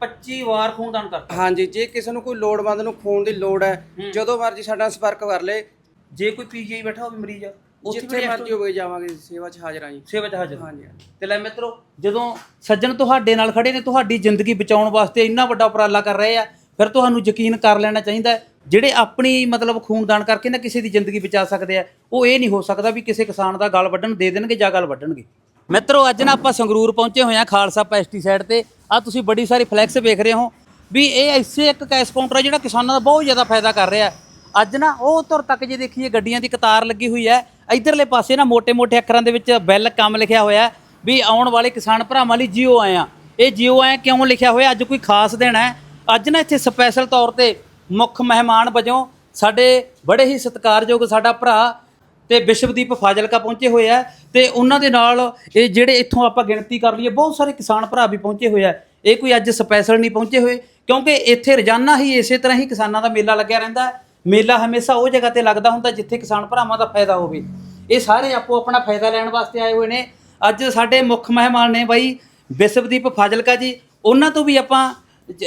25 ਵਾਰ ਖੂਨਦਾਨ ਕਰਤਾ। ਹਾਂਜੀ ਜੇ ਕਿਸੇ ਨੂੰ ਕੋਈ ਲੋੜਵੰਦ ਨੂੰ ਖੂਨ ਦੀ ਲੋੜ ਹੈ ਜਦੋਂ ਮਰਜ਼ੀ ਸਾਡਾ ਸੰਪਰਕ ਕਰ ਲੇ। ਜੇ ਕੋਈ ਪੀਜੀਆਈ ਬੈਠਾ ਹੋਵੇ ਮਰੀਜ਼ ਉੱਥੇ ਵੀ ਜਿੱਥੇ ਮਰਜ਼ੀ ਹੋਵੇ। ਜਾਵਾਂਗੇ ਸੇਵਾ 'ਚ ਹਾਜ਼ਰ ਹਾਂ ਜੀ। ਸੇਵਾ ਚ ਹਾਜ਼ਰ। ਹਾਂਜੀ। ਤੇ ਲੈ ਮਿੱਤਰੋ ਜਦੋਂ ਸੱਜਣ ਤੁਹਾਡੇ ਨਾਲ ਖੜੇ ਨੇ ਤੁਹਾਡੀ ਜ਼ਿੰਦਗੀ ਬਚਾਉਣ ਵਾਸਤੇ ਇੰਨਾ ਵੱਡਾ ਉਪਰਾਲਾ ਕਰ ਰਹੇ ਆ ਫਿਰ ਤੁਹਾਨੂੰ ਯਕੀਨ ਕਰ ਲੈਣਾ ਚਾਹੀਦਾ ਜਿਹੜੇ ਆਪਣੀ ਮਤਲਬ ਖੂਨਦਾਨ ਕਰਕੇ ਨਾ ਕਿਸੇ ਦੀ ਜ਼ਿੰਦਗੀ ਬਚਾ ਸਕਦੇ ਆ ਉਹ ਇਹ ਨਹੀਂ ਹੋ ਸਕਦਾ ਵੀ ਕਿਸੇ ਕਿਸਾਨ ਦਾ ਗਲ ਵੱਢਣ ਦੇ ਦੇਣਗੇ ਜਾਂ ਗਲ ਵੱਢਣਗੇ। ਮਿੱਤਰੋ, ਅੱਜ ਨਾ ਆਪਾਂ ਸੰਗਰੂਰ ਪਹੁੰਚੇ ਹੋਏ ਆ ਖਾਲਸਾ ਪੈਸਟੀਸਾਈਡ ਤੇ। ਆ ਤੁਸੀਂ ਬੜੀ ਸਾਰੀ ਫਲੈਕਸ ਵੇਖ ਰਹੇ ਹੋ ਵੀ ਇਹ ਐਸੇ ਇੱਕ ਕੈਸ਼ ਕਾਊਂਟਰ ਹੈ ਜਿਹੜਾ ਕਿਸਾਨਾਂ ਦਾ ਬਹੁਤ ਜ਼ਿਆਦਾ ਫਾਇਦਾ ਕਰ ਰਿਹਾ। ਅੱਜ ਨਾ ਉਹ ਤੁਰ ਤੱਕ ਜੇ ਦੇਖੀਏ, ਗੱਡੀਆਂ ਦੀ ਕਤਾਰ ਲੱਗੀ ਹੋਈ ਹੈ। ਇਧਰਲੇ ਪਾਸੇ ਨਾ ਮੋٹے-ਮੋٹے ਅੱਖਰਾਂ ਦੇ ਵਿੱਚ ਬੈਲ ਕੰਮ ਲਿਖਿਆ ਹੋਇਆ ਵੀ ਆਉਣ ਵਾਲੇ ਕਿਸਾਨ ਭਰਾਵਾਂ ਲਈ ਜੀਓ ਆਏ ਆਇਆ ਇਹ ਜੀਓ ਆਏ ਕਿਉਂ ਲਿਖਿਆ ਹੋਇਆ? ਅੱਜ ਕੋਈ ਖਾਸ ਦਿਨ ਹੈ। ਅੱਜ ਨਾ ਇੱਥੇ ਸਪੈਸ਼ਲ ਤੌਰ ਤੇ ਮੁੱਖ ਮਹਿਮਾਨ ਵਜੋਂ ਸਾਡੇ ਬੜੇ ਹੀ ਸਤਿਕਾਰਯੋਗ ਸਾਡਾ ਭਰਾ ਤੇ ਵਿਸ਼ਵਦੀਪ ਫਾਜ਼ਿਲਕਾ ਪਹੁੰਚੇ ਹੋਏ ਆ ਤੇ ਉਹਨਾਂ ਦੇ ਨਾਲ ਇਹ ਜਿਹੜੇ ਇੱਥੋਂ ਆਪਾਂ ਗਿਣਤੀ ਕਰ ਲਈਏ, ਬਹੁਤ ਸਾਰੇ ਕਿਸਾਨ ਭਰਾ ਵੀ ਪਹੁੰਚੇ ਹੋਏ ਆ। ਇਹ ਕੋਈ ਅੱਜ ਸਪੈਸ਼ਲ ਨਹੀਂ ਪਹੁੰਚੇ ਹੋਏ, ਕਿਉਂਕਿ ਇੱਥੇ ਰੋਜ਼ਾਨਾ ਹੀ ਇਸੇ ਤਰ੍ਹਾਂ ਹੀ ਕਿਸਾਨਾਂ ਦਾ ਮੇਲਾ ਲੱਗਿਆ ਰਹਿੰਦਾ ਮੇਲਾ ਹਮੇਸ਼ਾ ਉਹ ਜਗ੍ਹਾ ਤੇ ਲੱਗਦਾ ਹੁੰਦਾ ਜਿੱਥੇ ਕਿਸਾਨ ਭਰਾਵਾਂ ਦਾ ਫਾਇਦਾ ਹੋਵੇ। ਇਹ ਸਾਰੇ ਆਪੋ ਆਪਣਾ ਫਾਇਦਾ ਲੈਣ ਵਾਸਤੇ ਆਏ ਹੋਏ ਨੇ। ਅੱਜ ਸਾਡੇ ਮੁੱਖ ਮਹਿਮਾਨ ਨੇ ਬਾਈ ਵਿਸ਼ਵਦੀਪ ਫਾਜ਼ਿਲਕਾ ਜੀ। ਉਹਨਾਂ ਤੋਂ ਵੀ ਆਪਾਂ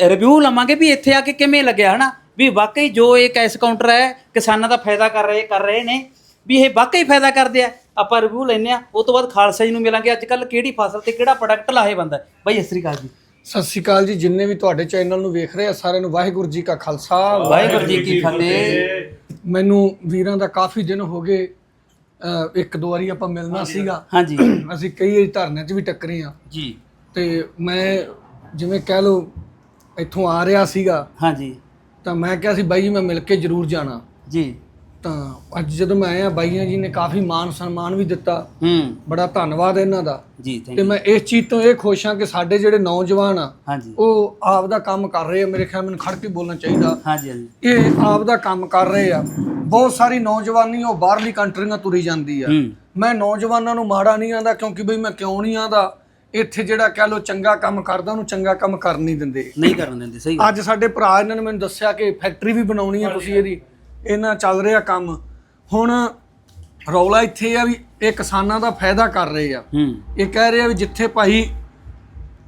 ਰਿਵਿਊ ਲਵਾਂਗੇ ਵੀ ਇੱਥੇ ਆ ਕੇ ਕਿਵੇਂ ਲੱਗਿਆ, ਹਨਾ? ਵੀ ਵਾਕਈ ਜੋ ਇਹ ਕੈਸ਼ ਕਾਊਂਟਰ ਹੈ, ਕਿਸਾਨਾਂ ਦਾ ਫਾਇਦਾ ਕਰ ਰਹੇ ਕਰ ਰਹੇ ਨੇ। ਵੀ ਇਹ ਵਾਕਈ ਫਾਇਦਾ ਕਰਦੇ ਆ? ਆਪਾਂ ਰਿਵਿਊ ਲੈਨੇ ਆ ਉਸ ਤੋਂ ਬਾਅਦ ਖਾਲਸਾ ਜੀ ਨੂੰ ਮਿਲਾਂਗੇ। ਅੱਜ ਕੱਲ ਕਿਹੜੀ ਫਸਲ ਤੇ ਕਿਹੜਾ ਪ੍ਰੋਡਕਟ ਲਾਹੇ ਬੰਦਾ ਬਾਈ ਸਤਿ ਸ੍ਰੀ ਅਕਾਲ ਜੀ। ਸਤਿ ਸ਼੍ਰੀ ਅਕਾਲ ਜੀ ਜਿੰਨੇ ਵੀ ਤੁਹਾਡੇ ਚੈਨਲ ਨੂੰ ਵੇਖ ਰਹੇ ਆ ਸਾਰਿਆਂ ਨੂੰ ਵਾਹਿਗੁਰੂ ਜੀ ਕਾ ਖਾਲਸਾ। ਵਾਹਿਗੁਰੂ ਜੀ ਕੀ ਫਤਿਹ। ਮੈਨੂੰ ਵੀਰਾਂ ਦਾ ਕਾਫੀ ਦਿਨ ਹੋ ਗਏ ਇੱਕ ਦੋ ਵਾਰੀ ਆਪਾਂ ਮਿਲਣਾ ਸੀਗਾ। ਹਾਂਜੀ। ਅਸੀਂ ਕਈ ਧਰਨਿਆਂ 'ਚ ਵੀ ਟੱਕਰੇ ਆ। ਜੀ। ਤੇ ਮੈਂ ਜਿਵੇਂ ਕਹਿ ਲਓ ਇੱਥੋਂ ਆ ਰਿਹਾ ਸੀਗਾ ਹਾਂਜੀ। ਤਾਂ ਮੈਂ ਕਿਹਾ ਸੀ ਬਾਈ ਜੀ ਮੈਂ ਮਿਲ ਕੇ ਜ਼ਰੂਰ ਜਾਣਾ। ਜੀ। ਤਾਂ ਅੱਜ ਜਦੋਂ ਮੈਂ ਆਇਆ ਬਾਈਆਂ ਜੀ ਨੇ ਕਾਫੀ ਮਾਨ ਸਨਮਾਨ ਵੀ ਦਿੱਤਾ। ਹੂੰ। ਬੜਾ ਧੰਨਵਾਦ ਇਹਨਾਂ ਦਾ। ਜੀ ਥੈਂਕ ਤੇ ਮੈਂ ਇਸ ਚੀਜ਼ ਤੋਂ ਇਹ ਖੁਸ਼ ਹਾਂ ਕਿ ਸਾਡੇ ਜਿਹੜੇ ਨੌਜਵਾਨ ਆ ਹਾਂਜੀ। ਉਹ ਆਪ ਦਾ ਕੰਮ ਕਰ ਰਹੇ ਆ। ਮੇਰੇ ਖਿਆਲ ਮੈਨੂੰ ਖੜ ਕੇ ਬੋਲਣਾ ਚਾਹੀਦਾ। ਹਾਂਜੀ ਹਾਂਜੀ। ਇਹ ਆਪ ਦਾ ਕੰਮ ਕਰ ਰਹੇ ਆ। ਬਹੁਤ ਸਾਰੀ ਨੌਜਵਾਨੀ ਉਹ ਬਾਹਰਲੀ ਕੰਟਰੀਆਂ ਤੁਰੀ ਜਾਂਦੀ ਆ। ਹੂੰ। ਮੈਂ ਨੌਜਵਾਨਾਂ ਨੂੰ ਮਾੜਾ ਨਹੀਂ ਆਂਦਾ ਕਿਉਂਕਿ ਬਈ ਮੈਂ ਕਿਉਂ ਨਹੀਂ ਆਂਦਾ? ਇੱਥੇ ਜਿਹੜਾ ਕਹਿ ਲੋ ਚੰਗਾ ਕੰਮ ਕਰਦਾ ਉਹਨੂੰ ਚੰਗਾ ਕੰਮ ਕਰਨ ਨਹੀਂ ਦਿੰਦੇ। ਨਹੀਂ ਕਰਨ ਦਿੰਦੇ ਸਹੀ ਗੱਲ। ਅੱਜ ਸਾਡੇ ਭਰਾ ਇਹਨਾਂ ਨੇ ਮੈਨੂੰ ਦੱਸਿਆ ਕਿ ਫੈਕਟਰੀ ਵੀ ਬਣਾਉਣੀ ਆ ਤੁਸੀਂ ਇਹਦੀ। ਇਹਨਾਂ ਚੱਲ ਰਿਹਾ ਕੰਮ। ਹੁਣ ਰੌਲਾ ਇੱਥੇ ਆ ਵੀ ਇਹ ਕਿਸਾਨਾਂ ਦਾ ਫਾਇਦਾ ਕਰ ਰਹੇ ਆ। ਇਹ ਕਹਿ ਰਹੇ ਆ ਵੀ ਜਿੱਥੇ ਭਾਈ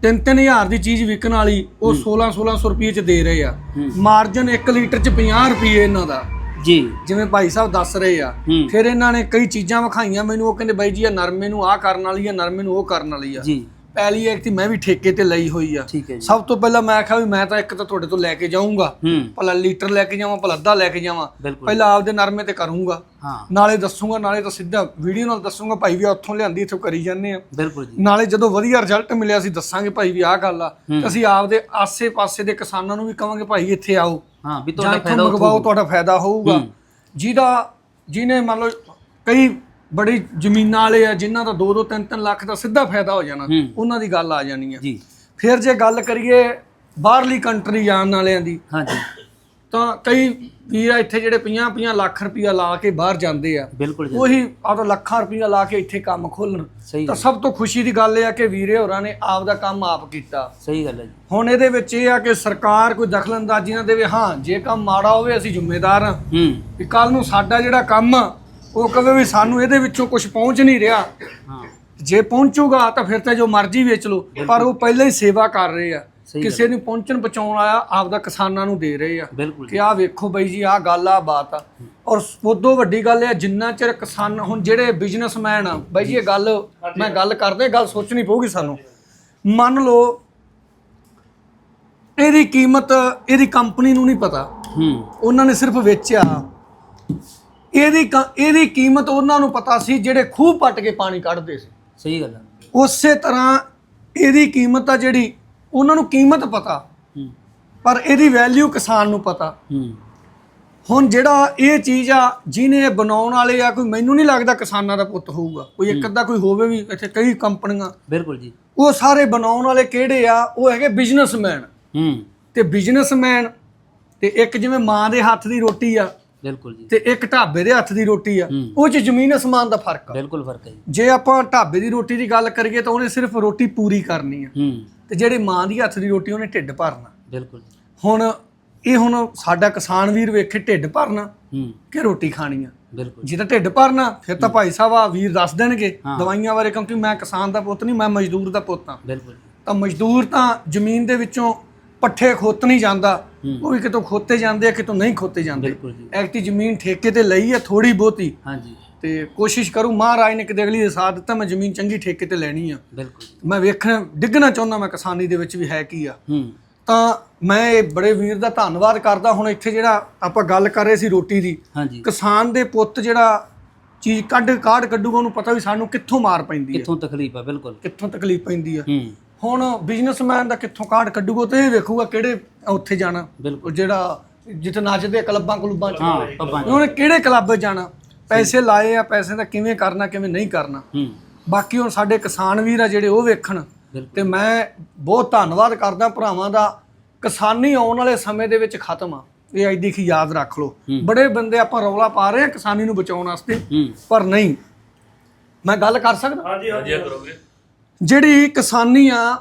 3-3000 ਦੀ ਚੀਜ਼ ਵਿਕਣ ਵਾਲੀ ਉਹ 16-1600 ਰੁਪਏ ਚ ਦੇ ਰਹੇ ਆ। ਮਾਰਜਨ 1 ਲੀਟਰ ਚ 50 ਰੁਪਏ ਇਹਨਾਂ ਦਾ। ਜੀ। ਜਿਵੇਂ ਭਾਈ ਸਾਹਿਬ ਦੱਸ ਰਹੇ ਆ। ਫਿਰ ਇਹਨਾਂ ਨੇ ਕਈ ਚੀਜ਼ਾਂ ਵਿਖਾਈਆਂ ਮੈਨੂੰ ਉਹ ਕਹਿੰਦੇ ਬਾਈ ਜੀ ਇਹ ਨਰਮੇ ਨੂੰ ਆਹ ਕਰਨ ਵਾਲੀ ਆ ਨਰਮੇ ਨੂੰ ਉਹ ਕਰਨ ਵਾਲੀ ਆ। ਜੀ। ਪਹਿਲੀ ਇੱਕ ਮੈਂ ਵੀ ਠੇਕੇ ਤੇ ਲਈ ਹੋਈ ਆ। ਠੀਕ ਹੈ ਜੀ। ਸਭ ਤੋਂ ਪਹਿਲਾਂ ਮੈਂ ਆਖਿਆ ਵੀ ਮੈਂ ਤਾਂ ਇੱਕ ਤਾਂ ਤੁਹਾਡੇ ਤੋਂ ਲੈ ਕੇ ਜਾਊਂਗਾ। ਹੂੰ। ਭਲਾ ਲੀਟਰ ਲੈ ਕੇ ਜਾਵਾਂ ਭਲਾ ਅੱਧਾ ਲੈ ਕੇ ਜਾਵਾਂ। ਬਿਲਕੁਲ। ਪਹਿਲਾਂ ਆਪਦੇ ਨਰਮੇ ਤੇ ਕਰੂੰਗਾ। ਹਾਂ। ਨਾਲੇ ਦੱਸੂਗਾ ਨਾਲੇ ਤਾਂ ਸਿੱਧਾ ਵੀਡੀਓ ਨਾਲ ਦੱਸੂਗਾ ਭਾਈ ਵੀ ਆਹ ਉੱਥੋਂ ਲਿਆਂਦੀ ਇੱਥੋਂ ਕਰੀ ਜਾਂਦੇ ਆ। ਬਿਲਕੁਲ ਜੀ। ਨਾਲੇ ਜਦੋਂ ਵਧੀਆ ਰਿਜ਼ਲਟ ਮਿਲਿਆ ਸੀ ਦੱਸਾਂਗੇ ਭਾਈ ਵੀ ਆਹ ਗੱਲ ਆ। ਤੇ ਅਸੀਂ ਆਪਦੇ ਆਸੇ-ਪਾਸੇ ਦੇ ਕਿਸਾਨਾਂ ਨੂੰ ਵੀ ਕਵਾਂਗੇ ਭਾਈ ਇੱਥੇ ਆਓ। ਹਾਂ ਵੀ ਜਾਂ ਤੁਹਾਡਾ ਇੱਥੋਂ ਫਾਇਦਾ ਮੰਗਵਾਓ ਤੁਹਾਡਾ ਫਾਇਦਾ ਹੋਊਗਾ। ਜਿਹਦਾ ਜਿਹਨੇ ਮੰਨ ਲਓ ਕਈ ਬੜੀ ਜ਼ਮੀਨਾਂ ਵਾਲੇ ਆ ਜਿਨ੍ਹਾਂ ਦਾ 2-2 3-3 ਲੱਖ ਦਾ ਸਿੱਧਾ ਫਾਇਦਾ ਹੋ ਜਾਣਾ। ਉਹਨਾਂ ਦੀ ਗੱਲ ਆ ਜਾਣੀ ਆ। ਜੀ। ਫਿਰ ਜੇ ਗੱਲ ਕਰੀਏ ਬਾਹਰਲੀ ਕੰਟਰੀ ਜਾਣ ਵਾਲਿਆਂ ਦੀ ਹਾਂਜੀ। ਤਾਂ ਕਈ ਵੀਰ ਆ ਇੱਥੇ ਜਿਹੜੇ 50-50 ਲੱਖ ਰੁਪਇਆ ਲਾ ਕੇ ਬਾਹਰ ਜਾਂਦੇ ਆ। ਉਹੀ ਆਪਦਾ ਲੱਖਾਂ ਰੁਪਇਆ ਲਾ ਕੇ ਇੱਥੇ ਕੰਮ ਖੋਲਣ ਤਾਂ ਸਭ ਤੋਂ ਖੁਸ਼ੀ ਦੀ ਗੱਲ ਇਹ ਆ ਕਿ ਵੀਰੇ ਹੋਰਾਂ ਨੇ ਆਪ ਦਾ ਕੰਮ ਆਪ ਕੀਤਾ। ਸਹੀ ਗੱਲ ਹੈ ਜੀ। ਹੁਣ ਇਹਦੇ ਵਿੱਚ ਇਹ ਆ ਕਿ ਸਰਕਾਰ ਕੋਈ ਦਖਲਅੰਦਾਜ਼ੀ ਨਾ ਦੇਵੇ ਹਾਂ ਜੇ ਕੰਮ ਮਾੜਾ ਹੋਵੇ ਅਸੀਂ ਜ਼ਿੰਮੇਦਾਰ ਹਾਂ। ਹੂੰ। ਵੀ ਕੱਲ ਨੂੰ ਸਾਡਾ ਜਿਹੜਾ ਕੰਮ ਆ ਉਹ ਕਵੇ ਵੀ ਸਾਨੂੰ ਇਹਦੇ ਵਿੱਚੋਂ ਕੁਝ ਪਹੁੰਚ ਨਹੀਂ ਰਿਹਾ। ਹਾਂ। ਜੇ ਪਹੁੰਚੂਗਾ ਤਾਂ ਫਿਰ ਤਾਂ ਜੋ ਮਰਜ਼ੀ ਵੇਚ ਲਓ ਪਰ ਉਹ ਪਹਿਲਾਂ ਹੀ ਸੇਵਾ ਕਰ ਰਹੇ ਆ। ਕਿਸੇ ਨੂੰ ਪਹੁੰਚਣ ਪਹੁੰਚਾਉਣ ਆਇਆ ਆਪਦਾ ਕਿਸਾਨਾਂ ਨੂੰ ਦੇ ਰਹੇ ਆ ਕਿ ਆਹ ਵੇਖੋ ਬਈ ਜੀ ਆਹ ਗੱਲ ਆ ਬਾਤ ਆ। ਔਰ ਉਦੋਂ ਵੱਡੀ ਗੱਲ ਆ, ਜਿੰਨਾ ਚਿਰ ਕਿਸਾਨ ਹੁਣ ਜਿਹੜੇ ਬਿਜ਼ਨਸਮੈਨ ਆ ਬਈ ਜੀ ਇਹ ਗੱਲ ਮੈਂ ਗੱਲ ਕਰਦੇ ਗੱਲ ਸੋਚਣੀ ਪਊਗੀ ਸਾਨੂੰ। ਮੰਨ ਲਓ ਇਹਦੀ ਕੀਮਤ ਇਹਦੀ ਕੰਪਨੀ ਨੂੰ ਨਹੀਂ ਪਤਾ। ਹੂੰ। ਉਹਨਾਂ ਨੇ ਸਿਰਫ ਵੇਚਿਆ। ਇਹਦੀ ਕ- ਇਹਦੀ ਕੀਮਤ ਉਹਨਾਂ ਨੂੰ ਪਤਾ ਸੀ ਜਿਹੜੇ ਖੂਹ ਪੱਟ ਕੇ ਪਾਣੀ ਕੱਢਦੇ ਸੀ। ਸਹੀ ਗੱਲ ਹੈ ਉਸੇ ਤਰ੍ਹਾਂ ਇਹਦੀ ਕੀਮਤ ਆ ਜਿਹੜੀ ਉਹਨਾਂ ਨੂੰ ਕੀਮਤ ਪਤਾ ਹੂੰ। ਪਰ ਇਹਦੀ ਵੈਲਿਊ ਕਿਸਾਨ ਨੂੰ ਪਤਾ। ਹੂੰ। ਹੁਣ ਜਿਹੜਾ ਇਹ ਚੀਜ਼ ਆ ਜਿਹਨੇ ਇਹ ਬਣਾਉਣ ਵਾਲੇ ਆ ਕੋਈ ਮੈਨੂੰ ਨਹੀਂ ਲੱਗਦਾ ਕਿਸਾਨਾਂ ਦਾ ਪੁੱਤ ਹੋਊਗਾ। ਕੋਈ ਇੱਕ ਅੱਧਾ ਕੋਈ ਹੋਵੇ ਵੀ ਇੱਥੇ ਕਈ ਕੰਪਨੀਆਂ। ਬਿਲਕੁਲ ਜੀ। ਉਹ ਸਾਰੇ ਬਣਾਉਣ ਵਾਲੇ ਕਿਹੜੇ ਆ? ਉਹ ਹੈਗੇ ਬਿਜ਼ਨਸਮੈਨ ਹੂੰ। ਤੇ ਬਿਜ਼ਨਸਮੈਨ ਤੇ ਇੱਕ ਜਿਵੇਂ ਮਾਂ ਦੇ ਹੱਥ ਦੀ ਰੋਟੀ ਆ ਬਿਲਕੁਲ ਜੀ। ਤੇ ਇੱਕ ਢਾਬੇ ਦੇ ਹੱਥ ਦੀ ਰੋਟੀ ਆ ਹੂੰ। ਉਹ ਚ ਜ਼ਮੀਨ ਅਸਮਾਨ ਦਾ ਫ਼ਰਕ ਆ। ਬਿਲਕੁਲ ਫ਼ਰਕ ਹੈ ਜੀ। ਜੇ ਆਪਾਂ ਢਾਬੇ ਦੀ ਰੋਟੀ ਦੀ ਗੱਲ ਕਰੀਏ ਤਾਂ ਉਹਨੇ ਸਿਰਫ ਰੋਟੀ ਪੂਰੀ ਕਰਨੀ ਆ। ਹੂੰ। ਤੇ ਜਿਹੜੇ ਮਾਂ ਦੀ ਹੱਥ ਦੀ ਰੋਟੀ ਉਹਨੇ ਢਿੱਡ ਭਰਨਾ। ਬਿਲਕੁਲ ਹੁਣ ਇਹ ਹੁਣ ਸਾਡਾ ਕਿਸਾਨ ਵੀਰ ਵੇਖੇ ਢਿੱਡ ਭਰਨਾ ਹੂੰ। ਕਿ ਰੋਟੀ ਖਾਣੀ ਆ। ਬਿਲਕੁਲ। ਜੇ ਤਾਂ ਢਿੱਡ ਭਰਨਾ ਫਿਰ ਤਾਂ ਭਾਈ ਸਾਹਿਬ ਆ ਵੀਰ ਦੱਸ ਦੇਣਗੇ ਹਾਂ। ਦਵਾਈਆਂ ਬਾਰੇ ਕਿਉਂਕਿ ਮੈਂ ਕਿਸਾਨ ਦਾ ਪੁੱਤ ਨਹੀਂ ਮੈਂ ਮਜ਼ਦੂਰ ਦਾ ਪੁੱਤ ਹਾਂ। ਬਿਲਕੁਲ ਤਾਂ ਮਜ਼ਦੂਰ ਤਾਂ ਜ਼ਮੀਨ ਦੇ ਵਿੱਚੋਂ ਪੱਠੇ ਖੋਤ ਨਹੀਂ ਜਾਂਦਾ। ਉਹ ਵੀ ਕਿਤੋਂ ਖੋਤੇ ਜਾਂਦੇ ਆ ਕਿਤੋਂ ਨਹੀਂ ਖੋਤੇ ਜਾਂਦੇ। ਬਿਲਕੁਲ ਜੀ। ਐਕਟੀ ਜ਼ਮੀਨ ਠੇਕੇ ਤੇ ਲਈ ਹੈ ਥੋੜੀ ਬਹੁਤੀ। ਹਾਂਜੀ। ਤੇ ਕੋਸ਼ਿਸ਼ ਕਰੂ ਮਹਾਰਾਜ ਨੇ ਕਿਤੇ ਅਗਲੀ ਦੇ ਸਾਥ ਦਿੱਤਾ ਮੈਂ ਜ਼ਮੀਨ ਚੰਗੀ ਠੇਕੇ ਤੇ ਲੈਣੀ ਆ। ਬਿਲਕੁਲ ਮੈਂ ਵੇਖਣਾ ਡਿੱਗਣਾ ਚਾਹੁੰਦਾ ਮੈਂ ਕਿਸਾਨੀ ਦੇ ਵਿੱਚ ਵੀ ਹੈ ਕੀ ਆ। ਹੂੰ। ਤਾਂ ਮੈਂ ਇਹ ਬੜੇ ਵੀਰ ਦਾ ਧੰਨਵਾਦ ਕਰਦਾ ਹੁਣ ਇੱਥੇ ਜਿਹੜਾ ਆਪਾਂ ਗੱਲ ਕਰ ਰਹੇ ਸੀ ਰੋਟੀ ਦੀ। ਹਾਂਜੀ। ਕਿਸਾਨ ਦੇ ਪੁੱਤ ਜਿਹੜਾ ਚੀਜ਼ ਕੱਢ ਕਾਢ ਕੱਢੂਗਾ ਉਹਨੂੰ ਪਤਾ ਵੀ ਸਾਨੂੰ ਕਿੱਥੋਂ ਮਾਰ ਪੈਂਦੀ ਹੈ ਕਿੱਥੋਂ ਤਕਲੀਫ ਆ ਬਿਲਕੁਲ। ਕਿੱਥੋਂ ਤਕਲੀਫ ਪੈਂਦੀ ਹੂੰ। ਹੁਣ ਬਿਜ਼ਨਸਮੈਨ ਦਾ ਕਿੱਥੋਂ ਕਾਢ ਕੱਢੂਗਾ ਤੇ ਇਹ ਵੇਖੂਗਾ ਕਿਹੜੇ ਉੱਥੇ ਜਾਣਾ। ਬਿਲਕੁਲ। ਉਹ ਜਿਹੜਾ ਜਿੱਥੇ ਨੱਚਦੇ ਕਲੱਬਾਂ ਕਲੁੱਬਾਂ ਚ। ਹਾਂ ਪੱਬਾਂ ਉਹਨੇ ਕਿਹੜੇ ਕਲੱਬ 'ਚ ਜਾਣਾ ਪੈਸੇ ਲਾਏ ਆ ਪੈਸੇ ਦਾ ਕਿਵੇਂ ਕਰਨਾ ਕਿਵੇਂ ਨਹੀਂ ਕਰਨਾ। ਹੂੰ। ਬਾਕੀ ਹੁਣ ਸਾਡੇ ਕਿਸਾਨ ਵੀਰ ਆ ਜਿਹੜੇ ਉਹ ਵੇਖਣ। ਬਿਲਕੁਲ। ਤੇ ਮੈਂ ਬਹੁਤ ਧੰਨਵਾਦ ਕਰਦਾ ਭਰਾਵਾਂ ਦਾ। ਕਿਸਾਨੀ ਆਉਣ ਵਾਲੇ ਸਮੇਂ ਦੇ ਵਿੱਚ ਖਤਮ ਆ। ਇਹ ਅੱਜ ਦੀ ਕੀ ਯਾਦ ਰੱਖ ਲਓ। ਬੜੇ ਬੰਦੇ ਆਪਾਂ ਰੌਲਾ ਪਾ ਰਹੇ ਆ ਕਿਸਾਨੀ ਨੂੰ ਬਚਾਉਣ ਵਾਸਤੇ। ਹੂੰ। ਪਰ ਨਹੀਂ। ਮੈਂ ਗੱਲ ਕਰ ਸਕਦਾ? ਹਾਂਜੀ ਹਾਂਜੀ। ਕਰੋਗੇ। ਜਿਹੜੀ ਕਿਸਾਨੀ ਆ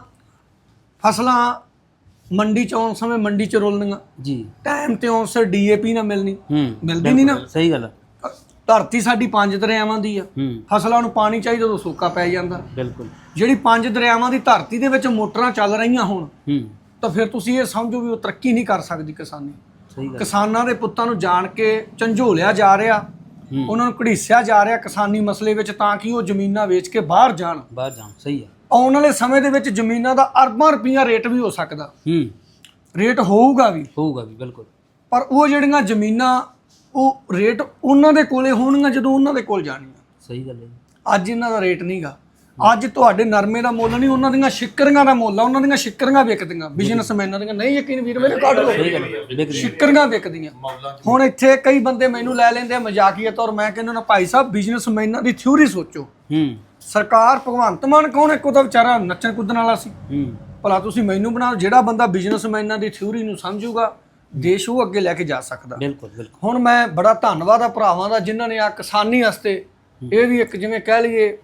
ਫਸਲਾਂ ਮੰਡੀ ਚ ਆਉਣ ਸਮੇਂ ਮੰਡੀ ਚ ਰੋਲਣੀਆਂ। ਜੀ। ਟਾਈਮ ਤੇ ਆਉਣ ਸਰ ਡੀਏਪੀ ਨਾ ਮਿਲਣੀ। ਮਿਲਦੀ ਨਹੀਂ ਨਾ। ਸਹੀ ਗੱਲ। ਧਰਤੀ ਸਾਡੀ ਪੰਜ ਦਰਿਆਵਾਂ ਦੀ ਆ। ਫਸਲਾਂ ਨੂੰ ਪਾਣੀ ਚਾਹੀਦਾ ਉਦੋਂ ਸੋਕਾ ਪੈ ਜਾਂਦਾ। ਬਿਲਕੁਲ। ਜਿਹੜੀ ਪੰਜ ਦਰਿਆਵਾਂ ਦੀ ਧਰਤੀ ਦੇ ਵਿੱਚ ਮੋਟਰਾਂ ਚੱਲ ਰਹੀਆਂ ਹੁਣ ਹੂੰ। ਤਾਂ ਫਿਰ ਤੁਸੀਂ ਇਹ ਸਮਝੋ ਵੀ ਉਹ ਤਰੱਕੀ ਨਹੀਂ ਕਰ ਸਕਦੀ ਕਿਸਾਨੀ। ਸਹੀ ਗੱਲ ਕਿਸਾਨਾਂ ਦੇ ਪੁੱਤਾਂ ਨੂੰ ਜਾਣ ਕੇ ਝੰਜੋਲਿਆ ਜਾ ਰਿਹਾ। ਉਹਨਾਂ ਨੂੰ ਘੜੀਸਿਆ ਜਾ ਰਿਹਾ ਕਿਸਾਨੀ ਮਸਲੇ ਵਿੱਚ ਤਾਂ ਕਿ ਉਹ ਜ਼ਮੀਨਾਂ ਵੇਚ ਕੇ ਬਾਹਰ ਜਾਣ। ਬਾਹਰ ਜਾਣ ਸਹੀ ਆ। ਆਉਣ ਵਾਲੇ ਸਮੇਂ ਦੇ ਵਿੱਚ ਜ਼ਮੀਨਾਂ ਦਾ ਅਰਬਾਂ ਰੁਪਈਆ ਰੇਟ ਵੀ ਹੋ ਸਕਦਾ। ਹੂੰ। ਰੇਟ ਹੋਊਗਾ ਵੀ। ਹੋਊਗਾ ਵੀ ਬਿਲਕੁਲ। ਪਰ ਉਹ ਜਿਹੜੀਆਂ ਜ਼ਮੀਨਾਂ ਉਹ ਰੇਟ ਉਹਨਾਂ ਦੇ ਕੋਲੇ ਹੋਣਗੀਆਂ ਜਦੋਂ ਉਹਨਾਂ ਦੇ ਕੋਲ ਜਾਣੀਆਂ ਸਹੀ ਗੱਲ ਹੈ ਜੀ। ਅੱਜ ਇਹਨਾਂ ਦਾ ਰੇਟ ਨਹੀਂਗਾ ਅੱਜ ਤੁਹਾਡੇ ਨਰਮੇ ਦਾ ਮੁੱਲ ਨਹੀਂ ਉਹਨਾਂ ਦੀਆਂ ਸ਼ਿਕਰੀਆਂ ਦਾ ਮੁੱਲ ਆ ਉਹਨਾਂ ਦੀਆਂ ਸ਼ਿਕਰੀਆਂ ਵਿਕਦੀਆਂ। ਬਿਜ਼ਨਸਮੈਨਾਂ ਦੀਆਂ। ਨਹੀਂ ਯਕੀਨ ਵੀਰ ਮੇਰੇ ਕੱਢ ਲਓ। ਸ਼ਿਕਰੀਆਂ ਵਿਕਦੀਆਂ। ਹੁਣ ਇੱਥੇ ਕਈ ਬੰਦੇ ਮੈਨੂੰ ਲੈ ਲੈਂਦੇ ਮਜ਼ਾਕੀਆ ਤੌਰ ਮੈਂ ਕਹਿੰਦਾ ਨਾ ਭਾਈ ਸਾਹਿਬ ਬਿਜ਼ਨਸਮੈਨਾਂ ਦੀ ਥਿਊਰੀ ਸੋਚੋ। ਹੂੰ। ਸਰਕਾਰ ਭਗਵੰਤ ਮਾਨ ਕੌਣ ਇੱਕ ਉਹਦਾ ਵਿਚਾਰਾ ਨੱਚਣ ਕੁੱਦਣ ਵਾਲਾ ਸੀ। ਹੂੰ। ਭਲਾ ਤੁਸੀਂ ਮੈਨੂੰ ਬਣਾਓ ਜਿਹੜਾ ਬੰਦਾ ਬਿਜ਼ਨਸਮੈਨਾਂ ਦੀ ਥਿਊਰੀ ਨੂੰ ਸਮਝੂਗਾ ਦੇਸ਼ ਉਹ ਅੱਗੇ ਲੈ ਕੇ ਜਾ ਸਕਦਾ। ਬਿਲਕੁਲ ਬਿਲਕੁਲ। ਹੁਣ ਮੈਂ ਬੜਾ ਧੰਨਵਾਦ ਆ ਭਰਾਵਾਂ ਦਾ ਜਿਨ੍ਹਾਂ ਨੇ ਆ ਕਿਸਾਨੀ ਵਾਸਤੇ ਇਹ ਵੀ ਇੱਕ ਜਿਵੇਂ ਕਹਿ ਲਈਏ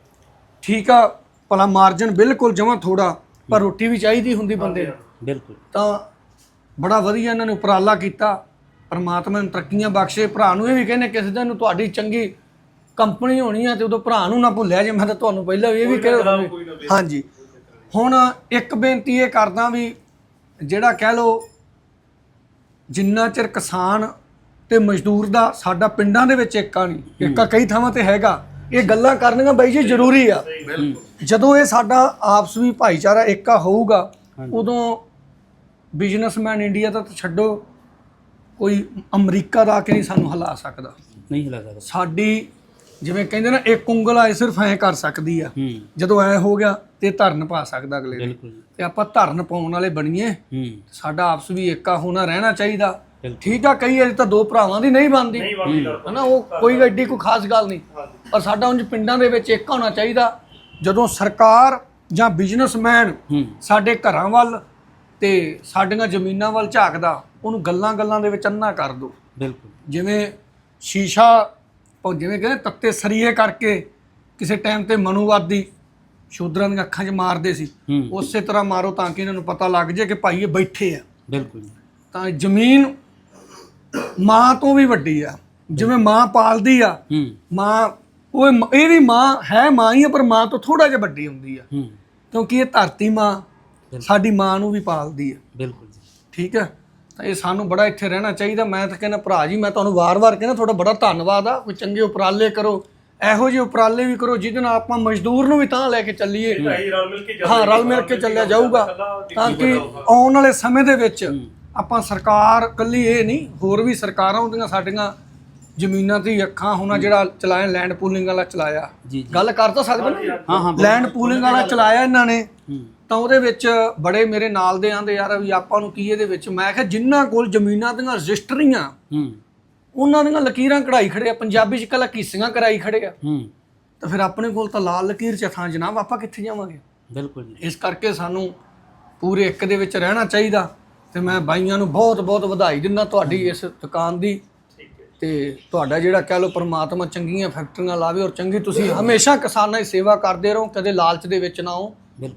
ਠੀਕ ਆ ਭਲਾ ਮਾਰਜਨ ਬਿਲਕੁਲ ਜਮਾ ਥੋੜਾ ਪਰ ਰੋਟੀ ਵੀ ਚਾਹੀਦੀ ਹੁੰਦੀ ਬੰਦੇ ਨੂੰ। ਬਿਲਕੁਲ। ਤਾਂ ਬੜਾ ਵਧੀਆ ਇਹਨਾਂ ਨੇ ਉਪਰਾਲਾ ਕੀਤਾ। ਪਰਮਾਤਮਾ ਨੂੰ ਤਰੱਕੀਆਂ ਬਖਸ਼ੇ। ਭਰਾ ਨੂੰ ਇਹ ਵੀ ਕਹਿੰਦੇ ਕਿਸੇ ਦਿਨ ਨੂੰ ਤੁਹਾਡੀ ਚੰਗੀ ਕੰਪਨੀ ਹੋਣੀ ਆ ਤੇ ਉਦੋਂ ਭਰਾ ਨੂੰ ਨਾ ਭੁੱਲਿਆ ਜੇ ਮੈਂ ਤਾਂ ਤੁਹਾਨੂੰ ਪਹਿਲਾਂ ਵੀ ਇਹ ਵੀ ਕਹਿ ਹਾਂਜੀ। ਹੁਣ ਇੱਕ ਬੇਨਤੀ ਇਹ ਕਰਦਾ ਵੀ ਜਿਹੜਾ ਕਹਿ ਲੋ ਜਿੰਨਾ ਚਿਰ ਕਿਸਾਨ ਤੇ ਮਜ਼ਦੂਰ ਦਾ ਸਾਡਾ ਪਿੰਡਾਂ ਦੇ ਵਿੱਚ ਏਕਾ ਨਹੀਂ ਏਕਾ ਕਈ ਥਾਵਾਂ ਤੇ ਹੈਗਾ। ਇਹ ਗੱਲਾਂ ਕਰਨੀਆਂ ਬਾਈ ਜੀ ਜ਼ਰੂਰੀ ਆ। ਜਦੋਂ ਇਹ ਸਾਡਾ ਆਪਸ ਵੀ ਭਾਈਚਾਰਾ ਏਕਾ ਹੋਊਗਾ ਉਦੋਂ ਬਿਜ਼ਨਸਮੈਨ ਇੰਡੀਆ ਦਾ ਤਾਂ ਛੱਡੋ ਕੋਈ ਅਮਰੀਕਾ ਦਾ ਕੇ ਨਹੀਂ ਸਾਨੂੰ ਹਿਲਾ ਸਕਦਾ। ਨਹੀਂ ਹਿਲਾ ਸਕਦਾ। ਸਾਡੀ ਜਿਵੇਂ ਕਹਿੰਦੇ ਨਾ ਇੱਕ ਉਂਗਲ ਆ ਇਹ ਸਿਰਫ ਐ ਕਰ ਸਕਦੀ ਆ। ਹੂੰ। ਜਦੋਂ ਐ ਹੋ ਗਿਆ ਤੇ ਧਰਨ ਪਾ ਸਕਦਾ ਅਗਲੇ ਨੇ। ਬਿਲਕੁਲ। ਤੇ ਆਪਾਂ ਧਰਨ ਪਾਉਣ ਵਾਲੇ ਬਣੀਏ। ਹੂੰ। ਸਾਡਾ ਆਪਸ ਵੀ ਏਕਾ ਹੋਣਾ ਰਹਿਣਾ ਚਾਹੀਦਾ। ਠੀਕ ਆ ਕਈ ਵਾਰੀ ਤਾਂ ਦੋ ਭਰਾਵਾਂ ਦੀ ਨਹੀਂ ਬਣਦੀ। ਹਨਾ ਉਹ ਕੋਈ ਐਡੀ ਕੋਈ ਖਾਸ ਗੱਲ ਨਹੀਂ। ਪਰ ਸਾਡਾ ਉਂਝ ਪਿੰਡਾਂ ਦੇ ਵਿੱਚ ਏਕਾ ਹੋਣਾ ਚਾਹੀਦਾ ਜਦੋਂ ਸਰਕਾਰ ਜਾਂ ਬਿਜ਼ਨਸਮੈਨ ਸਾਡੇ ਘਰਾਂ ਵੱਲ ਤੇ ਸਾਡੀਆਂ ਜ਼ਮੀਨਾਂ ਵੱਲ ਝਾਕਦਾ ਉਹਨੂੰ ਗੱਲਾਂ ਗੱਲਾਂ ਦੇ ਵਿੱਚ ਅੰਨਾ ਕਰ ਦੋ। ਬਿਲਕੁਲ। ਜਿਵੇਂ ਸ਼ੀਸ਼ਾ ਉਹ ਜਿਵੇਂ ਕਹਿੰਦੇ ਤੱਤੇ ਸਰੀਏ ਕਰਕੇ ਕਿਸੇ ਟਾਈਮ ਤੇ ਮਨੂਵਾਦੀ ਸ਼ੂਦਰਾਂ ਦੀਆਂ ਅੱਖਾਂ 'ਚ ਮਾਰਦੇ ਸੀ ਉਸੇ ਤਰ੍ਹਾਂ ਮਾਰੋ ਤਾਂ ਕਿ ਇਹਨਾਂ ਨੂੰ ਪਤਾ ਲੱਗ ਜਾਏ ਕਿ ਭਾਈ ਇਹ ਬੈਠੇ ਆ। ਬਿਲਕੁਲ। ਜੀ। ਤਾਂ ਜ਼ਮੀਨ ਮਾਂ ਤੋਂ ਵੀ ਵੱਡੀ ਆ। ਜਿਵੇਂ ਮਾਂ ਪਾਲਦੀ ਆ ਮਾਂ ਉਹ ਇਹ ਵੀ ਮਾਂ ਹੈ ਮਾਂ ਹੀ ਆ ਪਰ ਮਾਂ ਤੋਂ ਥੋੜਾ ਜਿਹਾ ਵੱਡੀ ਹੁੰਦੀ ਆ। ਕਿਉਂਕਿ ਇਹ ਧਰਤੀ ਮਾਂ ਸਾਡੀ ਮਾਂ ਨੂੰ ਵੀ ਪਾਲਦੀ ਆ। ਬਿਲਕੁਲ ਜੀ। ਠੀਕ ਹੈ ਤਾਂ ਇਹ ਸਾਨੂੰ ਬੜਾ ਇੱਥੇ ਰਹਿਣਾ ਚਾਹੀਦਾ। ਮੈਂ ਤਾਂ ਕਹਿੰਦਾ ਭਰਾ ਜੀ ਮੈਂ ਤੁਹਾਨੂੰ ਵਾਰ-ਵਾਰ ਕਹਿੰਦਾ ਤੁਹਾਡਾ ਬੜਾ ਧੰਨਵਾਦ ਆ। ਕੋਈ ਚੰਗੇ ਉਪਰਾਲੇ ਕਰੋ। ਇਹੋ ਜਿਹੇ ਉਪਰਾਲੇ ਵੀ ਕਰੋ ਜਿਹਦੇ ਨਾਲ ਆਪਾਂ ਮਜ਼ਦੂਰ ਨੂੰ ਵੀ ਤਾਂ ਲੈ ਕੇ ਚੱਲੀਏ। ਢਾਈ ਰਲ ਮਿਲ ਕੇ ਹਾਂ ਰਲ ਮਿਲ ਕੇ ਚੱਲਿਆ ਜਾਊਗਾ। ਤਾਂ ਕਿ ਆਉਣ ਵਾਲੇ ਸਮੇਂ ਦੇ ਵਿੱਚ ਆਪਾਂ ਸਰਕਾਰ ਕੱਲੀ ਇਹ ਨਹੀਂ ਹੋਰ ਵੀ ਸਰਕਾਰਾਂ ਹੁੰਦੀਆਂ ਸਾਡੀਆਂ ਜ਼ਮੀਨਾਂ ਤੇ ਹੀ ਅੱਖਾਂ ਹੋਣਾ ਜਿਹੜਾ ਚਲਾਇਆ ਲੈਂਡ ਪੂਲਿੰਗ ਵਾਲਾ ਚਲਾਇਆ। ਗੱਲ ਕਰ ਤਾਂ ਸਕਦੇ ਨਾ? ਹਾਂ ਹਾਂ ਲੈਂਡ ਪੂਲਿੰਗ ਵਾਲਾ ਚਲਾਇਆ ਇਹਨਾਂ ਨੇ ਤਾਂ ਉਹਦੇ ਵਿੱਚ ਬੜੇ ਮੇਰੇ ਨਾਲ ਦੇ ਆਂਦੇ ਯਾਰ ਵੀ ਆਪਾਂ ਨੂੰ ਕੀ ਇਹਦੇ ਵਿੱਚ ਮੈਂ ਕਿਹਾ ਜਿਨ੍ਹਾਂ ਕੋਲ ਜ਼ਮੀਨਾਂ ਦੀਆਂ ਰਜਿਸਟਰੀਆਂ ਹੂੰ। ਉਹਨਾਂ ਦੀਆਂ ਲਕੀਰਾਂ ਕਢਾਈ ਖੜੇ ਆ ਪੰਜਾਬੀ ਚ ਕਲਾ ਕੀਸੀਆਂ ਕਰਾਈ ਖੜੇ ਆ। ਹੂੰ। ਤਾਂ ਫਿਰ ਆਪਣੇ ਕੋਲ ਤਾਂ ਲਾਲ ਲਕੀਰ ਚ ਥਾਂ ਜਨਾਬ ਆਪਾਂ ਕਿੱਥੇ ਜਾਵਾਂਗੇ? ਬਿਲਕੁਲ ਇਸ ਕਰਕੇ ਸਾਨੂੰ ਪੂਰੇ ਇੱਕ ਦੇ ਵਿੱਚ ਰਹਿਣਾ ਚਾਹੀਦਾ। ਤੇ ਮੈਂ ਬਾਈਆਂ ਨੂੰ ਬਹੁਤ ਬਹੁਤ ਵਧਾਈ ਦਿੰਦਾ ਤੁਹਾਡੀ ਇਸ ਦੁਕਾਨ ਦੀ। ਤੇ ਤੁਹਾਡਾ ਜਿਹੜਾ ਕਹਿ ਲਓ ਪ੍ਰਮਾਤਮਾ ਚੰਗੀਆਂ ਫੈਕਟਰੀਆਂ ਲਾਵੇ ਔਰ ਚੰਗੀ ਤੁਸੀਂ ਹਮੇਸ਼ਾ ਕਿਸਾਨਾਂ ਦੀ ਸੇਵਾ ਕਰਦੇ ਰਹੋ ਕਦੇ ਲਾਲਚ ਦੇ ਵਿੱਚ ਨਾ ਆਓ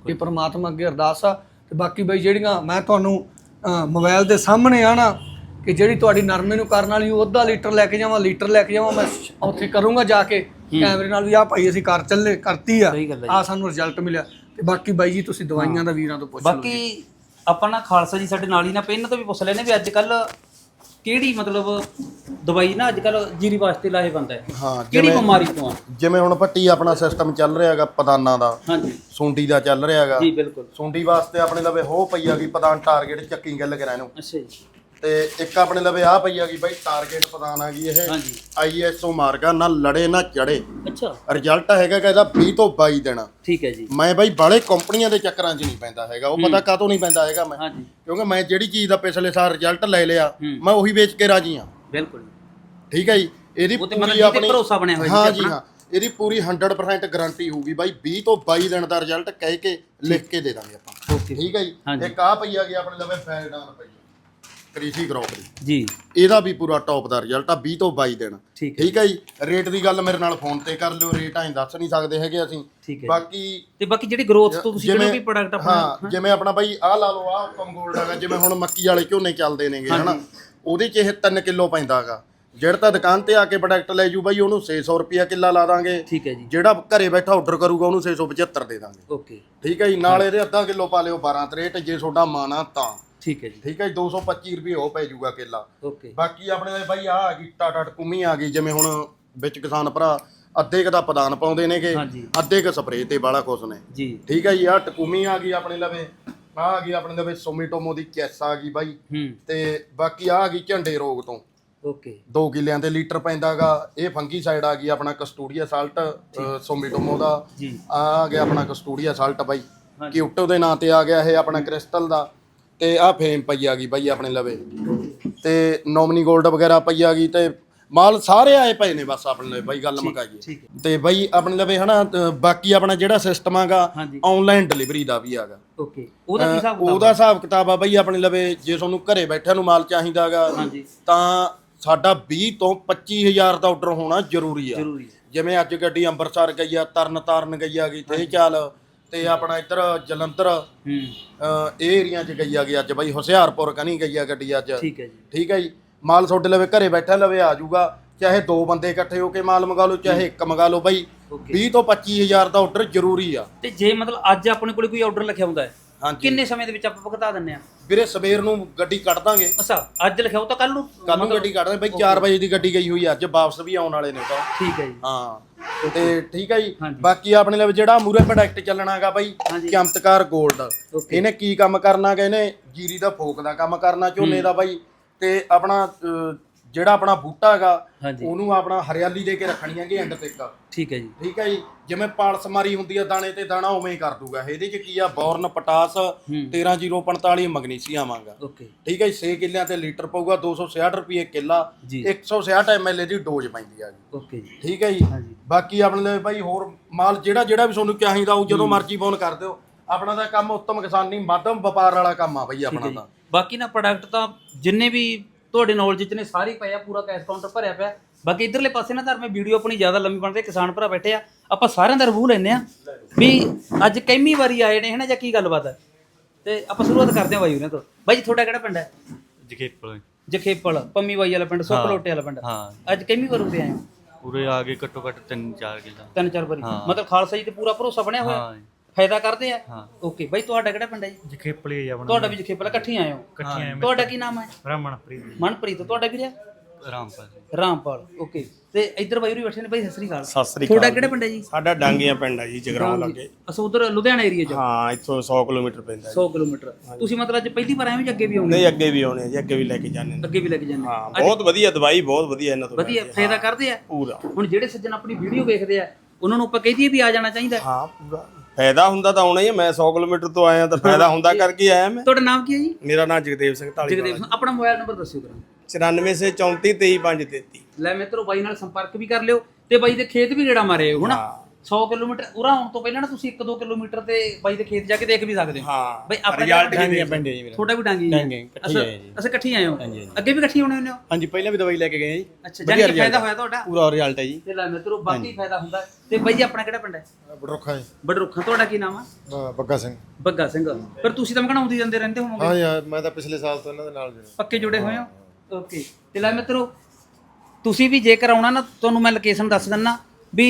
ਇਹ ਪ੍ਰਮਾਤਮਾ ਅੱਗੇ ਅਰਦਾਸ ਆ। ਤੇ ਬਾਕੀ ਬਈ ਜਿਹੜੀਆਂ ਮੈਂ ਤੁਹਾਨੂੰ ਮੋਬਾਈਲ ਦੇ ਸਾਹਮਣੇ ਆਣਾ ਕਿ ਜਿਹੜੀ ਤੁਹਾਡੀ ਨਰਮੇ ਨੂੰ ਕਰਨ ਵਾਲੀ ਉਹ ਅੱਧਾ ਲੀਟਰ ਲੈ ਕੇ ਜਾਵਾਂ ਲੀਟਰ ਲੈ ਕੇ ਜਾਵਾਂ ਮੈਂ ਉੱਥੇ ਕਰੂੰਗਾ ਜਾ ਕੇ। ਕੈਮਰੇ ਨਾਲ ਵੀ ਆ ਭਾਈ ਅਸੀਂ ਕਰ ਚੱਲੇ ਕਰਤੀ ਆ। ਆ ਸਾਨੂੰ ਰਿਜ਼ਲਟ ਮਿਲਿਆ। ਤੇ ਬਾਕੀ ਬਾਈ ਜੀ ਤੁਸੀਂ ਦਵਾਈਆਂ ਦਾ ਵੀਰਾਂ ਤੋਂ ਪੁੱਛ ਲਓ ਬਾਕੀ ਆਪਾਂ ਨਾ ਖਾਲਸਾ ਜੀ ਸਾਡੇ ਨਾਲ ਹੀ ਨਾ ਪਹਿਲਾਂ ਤੋਂ ਵੀ ਪੁੱਛ ਲੈਨੇ ਵੀ ਅੱਜ ਕੱਲ ਕਿਹੜੀ ਮਤਲਬ ਦਵਾਈ ਨਾ ਅੱਜ ਕੱਲ ਜੀਰੀ ਵਾਸਤੇ ਲਾਹੇ ਬੰਦਾ ਹੈ। ਹਾਂ ਕਿਹੜੀ ਜਿਵੇਂ ਬਿਮਾਰੀ ਤੋਂ ਆ? ਜਿਵੇਂ ਹੁਣ ਭੱਟੀ ਆਪਣਾ ਸਿਸਟਮ ਚੱਲ ਰਿਹਾ ਹੈਗਾ ਪਦਾਨਾਂ ਦਾ ਹਾਂਜੀ। ਸੁੰਡੀ ਦਾ ਚੱਲ ਰਿਹਾ ਹੈਗਾ। ਜੀ ਬਿਲਕੁਲ। ਸੁੰਡੀ ਵਾਸਤੇ ਆਪਣੇ ਲਵੇ ਹੋ ਪਈ ਹੈਗੀ ਪਦਾਨ ਟਾਰਗੇਟ ਚੱਕੀ ਗੱਲ ਕਰਾਂ ਇਹਨੂੰ। ਅੱਛਾ ਜੀ। ਤੇ ਇੱਕ ਆਪਣੇ ਲਵੇ ਆ ਪਈ ਹੈਗੀ ਬਾਈ ਟਾਰਗੇਟ ਪਦਾਨ ਹੈਗੀ ਇਹ। ਹਾਂਜੀ। ਆਈਐਸਓ ਮਾਰਗਾ ਨਾ ਲੜੇ ਨਾ ਚੜੇ ਅੱਛਾ। ਰਿਜ਼ਲਟ ਹੈਗਾ ਕਿ ਇਹਦਾ 20 ਤੋਂ 22 ਦਿਨ ਠੀਕ ਹੈ ਜੀ। ਮੈਂ ਬਾਈ ਬਾਲੇ ਕੰਪਨੀਆਂ ਦੇ ਚੱਕਰਾਂ 'ਚ ਨਹੀਂ ਪੈਂਦਾ ਹੈਗਾ। ਉਹ ਪਤਾ ਕਾਹਤੋਂ ਨਹੀਂ ਪੈਂਦਾ ਹੈਗਾ ਮੈਂ। ਹਾਂਜੀ। ਕਿਉਂਕਿ ਮੈਂ ਜਿਹੜੀ ਚੀਜ਼ ਦਾ ਪਿਛਲੇ ਸਾਲ ਰਿਜ਼ਲਟ ਲੈ ਲਿਆ। ਮੈਂ ਉਹੀ ਵੇਚ ਕੇ ਰਾਜੀ ਹਾਂ। ਬਿਲਕੁਲ ਠੀਕ ਹੈ ਜੀ। ਇਹਦੀ ਪੂਰੀ ਆਪਣੀ ਭਰੋਸਾ ਬਣਿਆ ਹੋਇਆ ਹਾਂ ਜੀ। ਹਾਂ। ਇਹਦੀ ਪੂਰੀ 100% ਗਾਰੰਟੀ ਹੋਊਗੀ ਬਾਈ। 20 ਤੋਂ 22 ਦਿਨ ਦਾ ਰਿਜ਼ਲਟ ਕਹਿ ਕੇ ਲਿਖ ਕੇ ਦੇ ਦਾਂਗੇ ਆਪਾਂ। ਠੀਕ ਹੈ ਜੀ। ਇੱਕ ਆ ਪਈ ਆ ਗਈ ਆਪਣੇ ਲਵੇ ਫੈਲਡਾਨ ਪਈ ਕ੍ਰਿਸ਼ੀ ਕਰੋਪਰੀ ਜੀ। ਇਹਦਾ ਵੀ ਪੂਰਾ ਟੌਪ ਦਾ ਰਿਜ਼ਲਟ ਆ 20 ਤੋਂ 22 ਦਿਨ। ਠੀਕ ਹੈ ਠੀਕ ਹੈ ਜੀ? ਰੇਟ ਦੀ ਗੱਲ ਮੇਰੇ ਨਾਲ ਫੋਨ ਤੇ ਕਰ ਲਿਓ ਰੇਟ ਐਂ ਦੱਸ ਨਹੀਂ ਸਕਦੇ ਹੈਗੇ ਅਸੀਂ। ਠੀਕ ਹੈ ਬਾਕੀ ਤੇ ਬਾਕੀ ਜਿਹੜੀ ਗਰੋਥ ਤੋਂ ਤੁਸੀਂ ਜਿਹੜਾ ਵੀ ਪ੍ਰੋਡਕਟ ਆਪਣਾ ਹਾਂ ਜਿਵੇਂ ਆਪਣਾ ਬਾਈ ਆਹ ਲਾ ਲਓ ਆਹ ਉੱਤਮ ਗੋਲਡ ਹੈਗਾ ਜਿਵੇਂ ਹੁਣ ਮੱਕੀ ਵਾਲੇ ਝੋਨੇ ਚੱਲਦੇ ਨੇਗੇ ਹਨਾ? ਉਹਦੇ 'ਚ ਇਹ 3 ਕਿਲੋ ਪੈਂਦਾ ਹੈਗਾ। ਜਿਹੜਾ ਤਾਂ ਦੁਕਾਨ ਤੇ ਆ ਕੇ ਪ੍ਰੋਡਕਟ ਲੈ ਜੂ ਬਾਈ ਉਹਨੂੰ 600 ਰੁਪਿਆ ਕਿੱਲਾ ਲਾ ਦਾਂਗੇ। ਠੀਕ ਹੈ ਜੀ। ਜਿਹੜਾ ਘਰੇ ਬੈਠਾ ਆਰਡਰ ਕਰੂਗਾ ਉਹਨੂੰ 675 ਦੇ ਦਾਂਗੇ। ਓਕੇ। ਠੀਕ ਹੈ ਜੀ? ਨਾਲ ਇਹਦੇ ਅੱਧਾ ਕਿਲੋ ਪਾ ਲਿਓ 12 ਤਰੇਟ ਜੇ ਤੁਹਾਡਾ ਮਾਨਾ ਤਾਂ। ਠੀਕ ਹੈ ਜੀ। ਠੀਕ ਹੈ ਜੀ 225 ਰੁਪਏ ਉਹ ਪੈ ਜੂਗਾ ਕਿੱਲਾ। ਓਕੇ। ਬਾਕੀ ਆਪਣੇ ਬਾਈ ਆ ਆ ਗਈ ਟਾਟਾ ਟਕੂਮੀ ਆ ਗਈ ਜਿਵੇਂ ਹੁਣ ਵਿੱਚ ਕਿਸਾਨ ਭਰਾ ਅੱਧੇ ਕੁ ਦਾ ਪ੍ਰਦਾਨ ਪਾਉਂਦੇ ਨੇਗੇ ਹਾਂਜੀ। ਅੱਧੇ ਕ ਸਪਰੇਅ ਤੇ ਬਾਲਾ ਖੁਸ਼ ਨੇ। ਜੀ। ਠੀਕ ਹੈ ਜੀ ਆ ਟਕੂਮੀ ਆ ਗਈ ਆਪਣੇ ਲਵੇ ਆ ਆ ਗਈ ਆਪਣੇ ਲਵੇ ਸੋਮੀਟੋਮੋ ਦੀ ਚੈਸ ਆ ਗਈ ਬਾਈ। ਹੂੰ। ਤੇ ਬਾਕੀ ਆ ਆ ਗਈ ਝੰਡੇ ਰੋਗ ਤੋਂ। ਓਕੇ। 2 ਕਿੱਲਿਆਂ ਤੇ ਲੀਟਰ ਪੈਂਦਾਗਾ ਇਹ ਫੰਗੀ ਸਾਈਡ ਆ ਗਈ ਆਪਣਾ ਕਸਟੂਡੀਆ ਸਾਲਟ ਸੋਮੀਟੋਮੋ ਦਾ। ਜੀ। ਆ ਗਿਆ ਆਪਣਾ ਕਸਟੂਡੀਆ ਸਾਲਟ ਬਾਈ। ਕਿਊਟੋ ਦੇ ਨਾਂ ਤੇ ਆ ਗਿਆ ਇਹ ਆਪਣਾ ਕ੍ਰਿਸਟਲ ਦਾ। ਤੇ ਆ ਫੇਮ ਪਈ ਆ ਗਈ ਬਾਈ ਆਪਣੇ ਲਵੇ। ਤੇ ਨੋਮਨੀ 골ਡ ਵਗੈਰਾ ਪਈ ਆ ਗਈ ਤੇ ਮਾਲ ਸਾਰੇ ਆਏ ਪਏ ਨੇ ਬਸ ਆਪਣੇ ਲਈ ਬਾਈ ਗੱਲ ਮੁਕਾਈਏ। ਠੀਕ ਤੇ ਬਾਈ ਆਪਣੇ ਲਵੇ ਹਨਾ ਅ, ਬਾਕੀ ਆਪਣਾ ਜਿਹੜਾ ਸਿਸਟਮ ਆਗਾ ਹਾਂਜੀ। ਆਨਲਾਈਨ ਡਿਲੀਵਰੀ ਦਾ ਵੀ ਆਗਾ। ਓਕੇ ਉਹਦਾ ਕੀ ਹਿਸਾਬ ਕਿਤਾਬ ਉਹਦਾ ਹਿਸਾਬ ਕਿਤਾਬ ਆ ਬਾਈ ਆਪਣੇ ਲਵੇ ਜੇ ਤੁਹਾਨੂੰ ਘਰੇ ਬੈਠਿਆਂ ਨੂੰ ਮਾਲ ਚਾਹੀਦਾਗਾ ਹਾਂਜੀ। ਤਾਂ ਸਾਡਾ 20 ਤੋਂ 25000 ਦਾ ਆਰਡਰ ਹੋਣਾ ਜ਼ਰੂਰੀ ਆ। ਜ਼ਰੂਰੀ ਹੈ ਜਿਵੇਂ ਅੱਜ ਗੱਡੀ ਅੰਮ੍ਰਿਤਸਰ ਗਈ ਆ ਤਰਨ ਤਾਰਨ ਗਈ ਆ ਗਈ ਤੇ ਚਾਲ ਤੇ ਆਪਣਾ ਇੱਧਰ ਜਲੰਧਰ ਹੂੰ। ਅ, ਇਹ ਏਰੀਆ 'ਚ ਗਈ ਆ ਗਈ ਅੱਜ ਬਾਈ ਹੁਸ਼ਿਆਰਪੁਰ ਕਨੀ ਗਈ ਆ ਗੱਡੀ ਅੱਜ। ਠੀਕ ਹੈ ਜੀ। ਠੀਕ ਹੈ ਜੀ। ਮਾਲ ਤੁਹਾਡੇ ਲਵੇ ਘਰੇ ਬੈਠਾ ਲਵੇ ਆ ਜਾਊਗਾ। ਚਾਹੇ ਦੋ ਬੰਦੇ ਇਕੱਠੇ ਹੋ ਕੇ ਮਾਲ ਮੰਗਾ ਲਓ ਚਾਹੇ ਇੱਕ ਮੰਗਾ ਲਓ ਬਾਈ। ਓਕੇ। 20 ਤੋਂ 25000 ਦਾ ਆਰਡਰ ਜ਼ਰੂਰੀ ਆ। ਤੇ ਜੇ ਮਤਲਬ ਅੱਜ ਆਪਣੇ ਕੋਲੇ ਕੋਈ ਆਰਡਰ ਲਿਖਿਆ ਹੁੰਦਾ ਹੈ ਹਾਂਜੀ। ਕਿੰਨੇ ਸਮੇਂ ਦੇ ਵਿੱਚ ਆਪਾਂ ਭੁਗਤਾ ਦਿੰਨੇ ਆ ਵੀਰੇ ਸਵੇਰ ਨੂੰ ਗੱਡੀ ਕੱਢ ਦਾਂਗੇ। ਅੱਛਾ ਅੱਜ ਲਿਖਿਆ ਉਹ ਤਾਂ ਕੱਲ ਨੂੰ ਕੱਲ ਨੂੰ ਗੱਡੀ ਕੱਢ ਦਾਂਗੇ ਬਾਈ 4 ਵਜੇ ਦੀ ਗੱਡੀ ਗਈ ਹੋਈ ਆ ਅੱਜ ਵਾਪਸ ਵੀ ਆਉਣ ਵਾਲੇ ਨੇ ਤਾਂ। ਠੀਕ ਹੈ ਜੀ। ਹਾਂ ਤੇ ਠੀਕ ਹੈ ਜੀ। ਹਾਂਜੀ। ਬਾਕੀ ਆਪਣੇ ਲਈ ਜਿਹੜਾ ਮੂਰੇ ਪ੍ਰੋਡਕਟ ਚੱਲਣਾਗਾ ਬਾਈ ਹਾਂਜੀ। ਚਮਤਕਾਰ 골ਡ ਇਹਨੇ ਕੀ ਕੰਮ ਕਰਨਾਗਾ? ਇਹਨੇ ਜੀਰੀ ਦਾ ਫੋਕ ਦਾ ਕੰਮ ਕਰਨਾ ਝੋਨੇ ਦਾ ਬਾਈ ਤੇ ਆਪਣਾ ਅਹ, ਜਿਹੜਾ ਆਪਣਾ ਬੂਟਾ ਹੈਗਾ ਹਾਂਜੀ। ਉਹਨੂੰ ਆਪਣਾ ਹਰਿਆਲੀ ਦੇ ਕੇ ਰੱਖਣੀ ਹੈਗੀ ਐਂਡ ਤੱਕ ਠੀਕ ਹੈ ਜੀ। ਠੀਕ ਹੈ ਜੀ? ਜਿਵੇਂ ਪਾਲਸ ਮਾਰੀ ਹੁੰਦੀ ਆ ਦਾਣੇ ਤੇ ਦਾਣਾ ਉਵੇਂ ਹੀ ਕਰ ਦੂਗਾ। ਇਹਦੇ ਚ ਕੀ ਆ? ਬੋਰਨ ਪਟਾਸ 13045 ਮੈਗਨੀਸੀਅਮ ਆਗਾ ਓਕੇ। ਠੀਕ ਹੈ ਜੀ? 6 ਕਿੱਲਿਆਂ ਤੇ ਲੀਟਰ ਪਊਗਾ 266 ਰੁਪਏ ਕਿੱਲਾ। ਜੀ। 166 ml ਦੀ ਡੋਜ਼ ਪੈਂਦੀ ਆ ਜੀ। ਓਕੇ ਜੀ। ਠੀਕ ਹੈ ਜੀ? ਬਾਕੀ ਆਪਣੇ ਲਈ ਭਾਈ ਹੋਰ ਮਾਲ ਜਿਹੜਾ ਜਿਹੜਾ ਵੀ ਤੁਹਾਨੂੰ ਚਾਹੀਦਾ ਉਹ ਜਦੋਂ ਮਰਜ਼ੀ ਫੋਨ ਕਰ ਦਿਓ। ਆਪਣਾ ਤਾਂ ਕੰਮ ਉੱਤਮ ਕਿਸਾਨੀ ਮਾਧਮ ਵਪਾਰ ਵਾਲਾ ਕੰਮ ਆ ਬਈ ਆਪਣਾ ਤਾਂ। ਬਾਕੀ ਨਾ ਪ੍ਰੋਡਕਟ ਤਾਂ ਜਿੰਨੇ ਵੀ ਤੁਹਾਡੇ ਨੌਲੇਜ ਚ ਨੇ ਸਾਰੇ ਪਏ ਆ ਪੂਰਾ ਕੈਸ਼ ਕਾਊਂਟਰ ਭਰਿਆ ਪਿਆ। ਬਾਕੀ ਇਧਰਲੇ ਪਾਸੇ ਨਾ ਤਾਂ ਮੈਂ ਵੀਡੀਓ ਆਪਣੀ ਜ਼ਿਆਦਾ ਲੰਮੀ ਬਣਦੇ ਕਿਸਾਨ ਭਰਾ ਬੈਠੇ ਆ। ਆਪਾਂ ਸਾਰਿਆਂ ਦਾ ਰਿਵਿਊ ਲੈਨੇ ਆ ਵੀ ਅੱਜ ਕਈਮੀ ਵਾਰੀ ਆਏ ਨੇ ਹਨਾ ਜਾਂ ਕੀ ਗੱਲਬਾਤ ਹੈ ਤੇ ਆਪਾਂ ਸ਼ੁਰੂਆਤ ਕਰਦੇ ਹਾਂ ਬਾਈ ਉਹਨਾਂ ਤੋਂ। ਬਾਈ ਜੀ ਤੁਹਾਡਾ ਕਿਹੜਾ ਪਿੰਡ ਹੈ? ਜਖੇਪਲ। ਜਖੇਪਲ ਪੰਮੀ ਬਾਈ ਵਾਲਾ ਪਿੰਡ ਸੁੱਕਲੋਟੇ ਵਾਲਾ ਪਿੰਡ। ਹਾਂ। ਅੱਜ ਕਈਮੀ ਵਾਰ ਉਰੇ ਆਏ ਉਰੇ ਆ ਗਏ ਘੱਟੋ ਘੱਟ 3-4 ਕਿੱਲਾ। ਤਿੰਨ ਚਾਰ ਵਾਰੀ। ਹਾਂ। ਮਤਲਬ ਖਾਲਸਾ ਜੀ ਤੇ ਪੂਰਾ ਭਰੋਸਾ ਬਣਿਆ ਹੋਇਆ? ਹਾਂ ਫਾਇਦਾ ਕਰਦੇ ਆ? ਹਾਂ। ਓਕੇ ਬਾਈ ਤੁਹਾਡਾ ਕਿਹੜਾ ਪਿੰਡ ਹੈ ਜੀ? ਜਖੇਪਲੀ ਆ ਆਪਣਾ। ਤੁਹਾਡਾ ਵੀ ਜਖੇਪਲ ਇਕੱਠੇ ਆਏ ਹੋ? ਇਕੱਠੀਆਂ ਤੁਹਾਡਾ ਕੀ ਨਾਮ ਹੈ? ਬ੍ਰਾਹਮਣਪ੍ਰੀਤ ਮਨਪ੍ਰੀਤ ਤੁਹਾਡਾ ਵੀਰੇ ਰਾਮਪਾਲ ਰਾਮਪਾਲ ਓਕੇ ਤੇ ਇੱਧਰ ਬਾਈ ਹੋਰੀ ਬੈਠੇ ਨੇ ਬਾਈ ਸਤਿ ਸ੍ਰੀ ਅਕਾਲ। ਸਤਿ ਸ੍ਰੀ ਤੁਹਾਡਾ ਕਿਹੜਾ ਪਿੰਡ ਹੈ ਜੀ? ਸਾਡਾ ਡਾਂਗੀਆਂ ਪਿੰਡ ਹੈ ਜੀ ਜਗਰਾਉਂ ਲੱਗੇ। ਅਸਾਂ ਉਧਰ ਲੁਧਿਆਣਾ ਏਰੀਆ ਚ? ਹਾਂ ਇੱਥੋਂ 100 ਕਿਲੋਮੀਟਰ ਪੈਂਦਾ ਜੀ। 100 ਕਿਲੋਮੀਟਰ। ਤੁਸੀਂ ਮਤਲਬ ਅੱਜ ਪਹਿਲੀ ਵਾਰ ਆਏ ਹੋ ਜਾਂ ਅੱਗੇ ਵੀ ਆਉਂਦੇ ਨਹੀਂ ਅੱਗੇ ਵੀ ਆਉਣੇ ਆ ਜੀ ਅੱਗੇ ਵੀ ਲੈ ਕੇ ਜਾਂਦੇ ਨੇ। ਅੱਗੇ ਵੀ ਲੈ ਕੇ ਜਾਂਦੇ ਹਾਂ ਬਹੁਤ ਵਧੀਆ ਦਵਾਈ ਬਹੁਤ ਵਧੀਆ ਇਹਨਾਂ ਤੋਂ ਵਧੀਆ ਫਾਇਦਾ ਕਰਦੇ ਆ? ਪੂਰਾ। ਹੁਣ ਜਿਹੜੇ ਸੱਜਣ ਆਪਣੀ ਵੀਡੀਓ ਵੇਖਦੇ ਆ ਉਹਨਾਂ ਨੂੰ ਆਪਾਂ ਕਹਿ ਦਈਏ ਵੀ ਆ ਜਾਣਾ ਚਾਹੀਦਾ। ਹਾਂ ਪੂਰਾ। ਫਾਇਦਾ ਹੁੰਦਾ ਤਾਂ ਆਉਣਾ ਹੀ। ਮੈਂ 100 ਕਿਲੋਮੀਟਰ ਤੋਂ ਆਇਆ ਤਾਂ ਫਾਇਦਾ ਹੁੰਦਾ ਕਰਕੇ ਆਇਆ ਮੈਂ। ਤੁਹਾਡਾ ਨਾਮ ਕੀ ਹੈ ਜੀ? ਮੇਰਾ ਨਾਮ ਜਗਦੇਵ ਸਿੰਘ ਜਗਦੇਵ ਸਿੰਘ ਆਪਣਾ ਮੋਬਾਈਲ ਨੰਬਰ ਦੱਸਿਓ ਕਰਾਂ 94 ਸੇ 34 23 533 ਲੈ ਮਿੱਤਰੋ ਬਾਈ ਨਾਲ ਸੰਪਰਕ ਵੀ ਕਰ ਲਿਓ ਤੇ ਬਾਈ ਦੇ ਖੇਤ ਵੀ ਗੇੜਾ ਮਾਰੇ ਹੋ ਹਨਾ? 100 ਕਿਲੋਮੀਟਰ ਉਰਾ ਆਉਣ ਤੋਂ ਪਹਿਲਾਂ ਨਾ ਤੁਸੀਂ 1-2 ਕਿਲੋਮੀਟਰ ਤੇ ਬਾਈ ਦੇ ਖੇਤ ਜਾ ਕੇ ਦੇਖ ਵੀ ਸਕਦੇ ਹੋ। ਹਾਂ ਬਈ ਆਪਣਾ ਰਿਜ਼ਲਟ ਪਿੰਡ ਹੈ। ਜੀ ਮੇਰਾ ਤੁਹਾਡਾ ਵੀ ਡਾਂਗੀ ਡਾਂਗੀ, ਇਕੱਠੇ ਅੱਛਾ ਆਏ ਜੀ। ਅੱਛਾ ਇਕੱਠੇ ਆਏ ਹੋ। ਅੱਗੇ ਵੀ ਇਕੱਠੇ ਹੋਣੇ ਹੁੰਦੇ ਹੋ? ਹਾਂਜੀ ਪਹਿਲਾਂ ਵੀ ਦਵਾਈ ਲੈ ਕੇ ਗਏ ਜੀ। ਅੱਛਾ ਜਾਨੀ ਕਿ ਫਾਇਦਾ ਹੋਇਆ ਤੁਹਾਡਾ? ਪੂਰਾ ਰਿਜ਼ਲਟ ਹੈ ਜੀ। ਤੇ ਲੈ ਮਿੱਤਰੋ ਬਾਕੀ ਫਾਇਦਾ ਹੁੰਦਾ। ਤੇ ਬਾਈ ਜੀ ਆਪਣਾ ਕਿਹੜਾ ਪਿੰਡ ਹੈ? ਬੜੋਖਾ ਹੈ ਬਡਰੁੱਖਾਂ ਤੁਹਾਡਾ ਕੀ ਨਾਮ ਆ? ਬੱਗਾ ਸਿੰਘ। ਬੱਗਾ ਸਿੰਘ। ਪਰ ਤੁਸੀਂ ਤਾਂ ਮਕਣਾਉਂਦੀ ਜਾਂਦੇ ਰਹਿੰਦੇ ਹੋਵੋਗੇ। ਹਾਂ ਯਾਰ ਮੈਂ ਤਾਂ ਪਿਛਲੇ ਸਾਲ ਤੋਂ ਇਹਨਾਂ ਦੇ ਨਾਲ ਜੁੜਿਆ। ਪੱਕੇ ਜੁੜੇ ਹੋਏ ਹੋ? ਓਕੇ। ਤੇ ਲੈ ਮਿੱਤਰੋ ਤੁਸੀਂ ਵੀ ਜੇਕਰ ਆਉਣਾ ਨਾ ਤੁਹਾਨੂੰ ਮੈਂ ਲੋਕੇਸ਼ਨ ਦੱਸ ਦਿੰਨਾ ਵੀ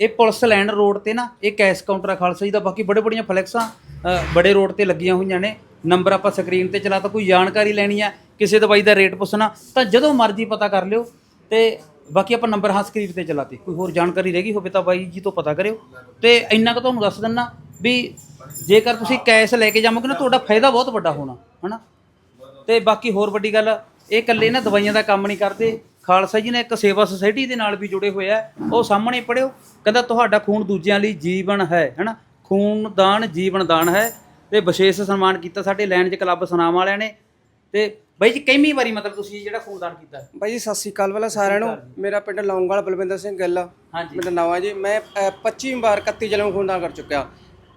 ਇਹ ਪੁਲਿਸ ਲੈਂਡ ਰੋਡ ਤੇ ਨਾ ਇਹ ਕੈਸ਼ ਕਾਊਂਟਰ ਆ ਖਾਲਸਾ ਜੀ ਦਾ ਬਾਕੀ ਬੜੇ ਬੜੀਆਂ ਫਲੈਕਸਾਂ ਅ, ਬੜੇ ਰੋਡ ਤੇ ਲੱਗੀਆਂ ਹੋਈਆਂ ਨੇ। ਨੰਬਰ ਆਪਾਂ ਸਕਰੀਨ ਤੇ ਚਲਾਤਾ ਕੋਈ ਜਾਣਕਾਰੀ ਲੈਣੀ ਆ ਕਿਸੇ ਦਵਾਈ ਦਾ ਰੇਟ ਪੁੱਛਣਾ ਤਾਂ ਜਦੋਂ ਮਰਜ਼ੀ ਪਤਾ ਕਰ ਲਿਓ। ਤੇ ਬਾਕੀ ਆਪਾਂ ਨੰਬਰ ਹਾਂ ਸਕਰੀਨ ਤੇ ਚਲਾਤੇ ਕੋਈ ਹੋਰ ਜਾਣਕਾਰੀ ਰਹਿ ਗਈ ਹੋਵੇ ਤਾਂ ਬਾਈ ਜੀ ਤੋਂ ਪਤਾ ਕਰਿਓ। ਤੇ ਇੰਨਾ ਕੁ ਤੁਹਾਨੂੰ ਦੱਸ ਦਿੰਨਾ ਵੀ ਜੇਕਰ ਤੁਸੀਂ ਕੈਸ਼ ਲੈ ਕੇ ਜਾਵੋਗੇ ਨਾ ਤੁਹਾਡਾ ਫਾਇਦਾ ਬਹੁਤ ਵੱਡਾ ਹੋਣਾ ਹਨਾ? ਤੇ ਬਾਕੀ ਹੋਰ ਵੱਡੀ ਗੱਲ ਇਹ ਇਕੱਲੇ ਨਾ ਦਵਾਈਆਂ ਦਾ ਕੰਮ ਨਹੀਂ ਕਰਦੇ ਖਾਲਸਾ ਜੀ ਨੇ ਇੱਕ ਸੇਵਾ ਸੁਸਾਇਟੀ ਦੇ ਨਾਲ ਵੀ ਜੁੜੇ ਹੋਏ ਆ। ਉਹ ਸਾਹਮਣੇ ਪੜਿਓ ਕਹਿੰਦਾ ਤੁਹਾਡਾ ਖੂਨ ਦੂਜਿਆਂ ਲਈ ਜੀਵਨ ਹੈ ਹਨਾ? ਖੂਨ ਦਾਨ ਜੀਵਨ ਦਾਨ ਹੈ। ਤੇ ਵਿਸ਼ੇਸ਼ ਸਨਮਾਨ ਕੀਤਾ ਸਾਡੇ ਲੈਂਡ 'ਚ ਕਲੱਬ ਸੁਨਾਮ ਵਾਲਿਆਂ ਨੇ। ਤੇ ਬਾਈ ਜੀ ਕਈਵੀਂ ਵਾਰੀ ਮਤਲਬ ਤੁਸੀਂ ਜਿਹੜਾ ਖੂਨ ਦਾਨ ਕੀਤਾ? ਬਾਈ ਜੀ ਸਤਿ ਸ੍ਰੀ ਅਕਾਲ ਵਾਲਾ ਸਾਰਿਆਂ ਨੂੰ। ਮੇਰਾ ਪਿੰਡ ਲੌਂਗਵਾਲ ਬਲਵਿੰਦਰ ਸਿੰਘ ਗਿੱਲ ਹਾਂਜੀ। ਮੇਰਾ ਨਾਮ ਹੈ ਜੀ। ਮੈਂ ਅ, 25 ਵਾਰ 31 ਜਨਮ ਖੂਨਦਾਨ ਕਰ ਚੁੱਕਿਆ।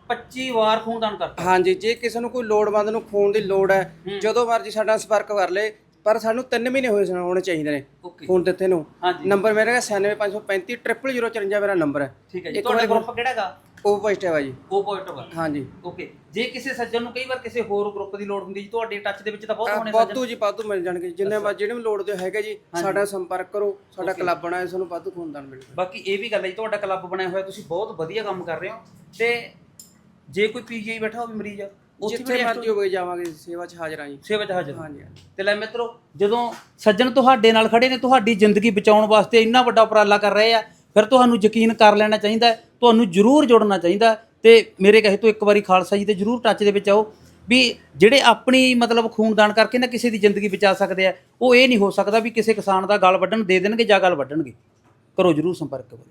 25 ਵਾਰ ਖੂਨ ਦਾਨ ਕਰਤਾ। ਹਾਂਜੀ ਜੇ ਕਿਸੇ ਨੂੰ ਕੋਈ ਲੋੜਵੰਦ ਨੂੰ ਖੂਨ ਦੀ ਲੋੜ ਹੈ। ਜਦੋਂ ਮਰਜ਼ੀ ਸਾਡਾ ਸੰਪਰਕ ਕਰ ਲੇ। ਪਰ ਸਾਨੂੰ 3 ਮਹੀਨੇ ਹੋਏ ਸਨ ਹੋਣੇ ਚਾਹੀਦੇ ਨੇ ਓਕੇ ਖੂਨ ਦਿੱਤੇ ਨੂੰ ਹਾਂਜੀ। ਨੰਬਰ ਮੇਰਾ ਹੈਗਾ 96535 00054 ਮੇਰਾ ਨੰਬਰ ਹੈ। ਠੀਕ ਹੈ ਜੀ। ਤੁਹਾਡਾ ਗਰੁੱਪ ਕਿਹੜਾ ਹੈਗਾ ਉਹ ਪੋਜ਼ਿਟਿਵ ਹੈ ਜੀ ਉਹ ਪੋਜ਼ਿਟਿਵ ਹਾਂਜੀ। ਓਕੇ ਜੇ ਕਿਸੇ ਸੱਜਣ ਨੂੰ ਕਈ ਵਾਰ ਕਿਸੇ ਹੋਰ ਗਰੁੱਪ ਦੀ ਲੋੜ ਹੁੰਦੀ ਜੀ ਤੁਹਾਡੇ ਟੱਚ ਦੇ ਵਿੱਚ ਤਾਂ ਬਹੁਤ ਹੋਣੇ ਵਾਧੂ ਜੀ ਵਾਧੂ ਮਿਲ ਜਾਣਗੇ। ਜਿੰਨੇ ਵਾਰ ਜਿਹੜੇ ਵੀ ਲੋੜ ਦੇ ਹੈਗੇ ਜੀ ਸਾਡਾ ਸੰਪਰਕ ਕਰੋ ਸਾਡਾ ਕਲੱਬ ਬਣਾਏ ਸਾਨੂੰ ਵਾਧੂ ਖੂਨਦਾਨ ਮਿਲੇਗਾ। ਬਾਕੀ ਇਹ ਵੀ ਗੱਲ ਹੈ ਜੀ ਤੁਹਾਡਾ ਕਲੱਬ ਬਣਿਆ ਹੋਇਆ ਤੁਸੀਂ ਬਹੁਤ ਵਧੀਆ ਕੰਮ ਕਰ ਰਹੇ ਹੋ। ਤੇ ਜੇ ਕੋਈ ਪੀਜੀਆਈ ਬੈਠਾ ਹੋਵੇ ਮਰੀਜ਼ ਵੀ ਜਿੱਥੇ ਮਰਜ਼ੀ ਹੋਵੇ ਜਾਵਾਂਗੇ ਸੇਵਾ 'ਚ ਹਾਜ਼ਰ ਹਾਂ ਜੀ। ਸੇਵਾ ਚ ਹਾਜ਼ਰ ਹਾਂਜੀ ਤੇ ਲੈ ਮਿੱਤਰੋ ਜਦੋਂ ਸੱਜਣ ਤੁਹਾਡੇ ਨਾਲ ਖੜੇ ਨੇ ਤੁਹਾਡੀ ਜ਼ਿੰਦਗੀ ਬਚਾਉਣ ਵਾਸਤੇ ਇੰਨਾ ਵੱਡਾ ਉਪਰਾਲਾ ਕਰ ਰਹੇ ਆ ਫਿਰ ਤੁਹਾਨੂੰ ਯਕੀਨ ਕਰ ਲੈਣਾ ਚਾਹੀਦਾ ਹੈ, ਤੁਹਾਨੂੰ ਜ਼ਰੂਰ ਜੁੜਨਾ ਚਾਹੀਦਾ ਹੈ। ਤੇ ਮੇਰੇ ਕਹੇ ਤੋਂ ਇੱਕ ਵਾਰੀ ਖਾਲਸਾ ਜੀ ਤੇ ਜ਼ਰੂਰ ਟੱਚ ਦੇ ਵਿੱਚ ਆਓ ਵੀ ਜਿਹੜੇ ਆਪਣੀ ਮਤਲਬ ਖੂਨਦਾਨ ਕਰਕੇ ਨਾ ਕਿਸੇ ਦੀ ਜ਼ਿੰਦਗੀ ਬਚਾ ਸਕਦੇ ਆ ਉਹ ਇਹ ਨਹੀਂ ਹੋ ਸਕਦਾ ਵੀ ਕਿਸੇ ਕਿਸਾਨ ਦਾ ਗਲ ਵੱਢਣ ਦੇ ਦੇਣਗੇ ਜਾਂ ਗਲ ਵੱਢਣਗੇ। ਕਰੋ ਜ਼ਰੂਰ ਸੰਪਰਕ ਕਰੋ